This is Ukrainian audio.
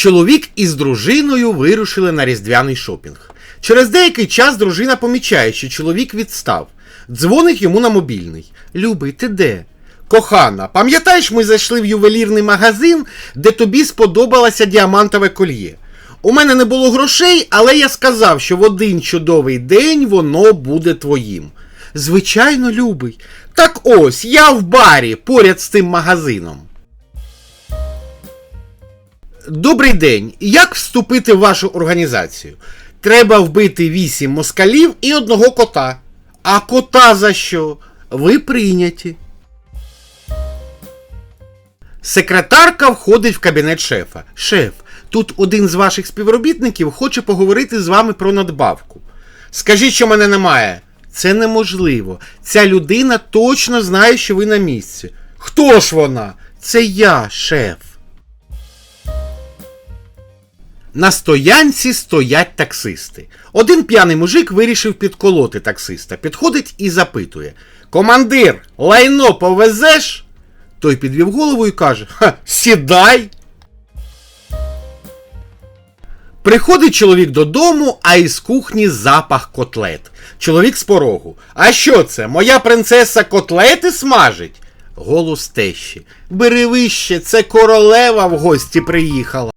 Чоловік із дружиною вирушили на різдвяний шопінг. Через деякий час дружина помічає, що чоловік відстав. Дзвонить йому на мобільний. Любий, ти де? Кохана, пам'ятаєш, ми зайшли в ювелірний магазин, де тобі сподобалося діамантове кольє. У мене не було грошей, але я сказав, що в один чудовий день воно буде твоїм. Звичайно, любий. Так ось, я в барі поряд з тим магазином. Добрий день. Як вступити в вашу організацію? Треба вбити вісім москалів і одного кота. А кота за що? Ви прийняті. Секретарка входить в кабінет шефа. Шеф, тут один з ваших співробітників хоче поговорити з вами про надбавку. Скажіть, що мене немає. Це неможливо. Ця людина точно знає, що ви на місці. Хто ж вона? Це я, шеф. На стоянці стоять таксисти. Один п'яний мужик вирішив підколоти таксиста. Підходить і запитує: Командир, лайно повезеш? Той підвів голову і каже: Ха, сідай. Приходить чоловік додому, а із кухні запах котлет. Чоловік з порогу. А що це? Моя принцеса котлети смажить? Голос тещі. Бери вище, це королева в гості приїхала.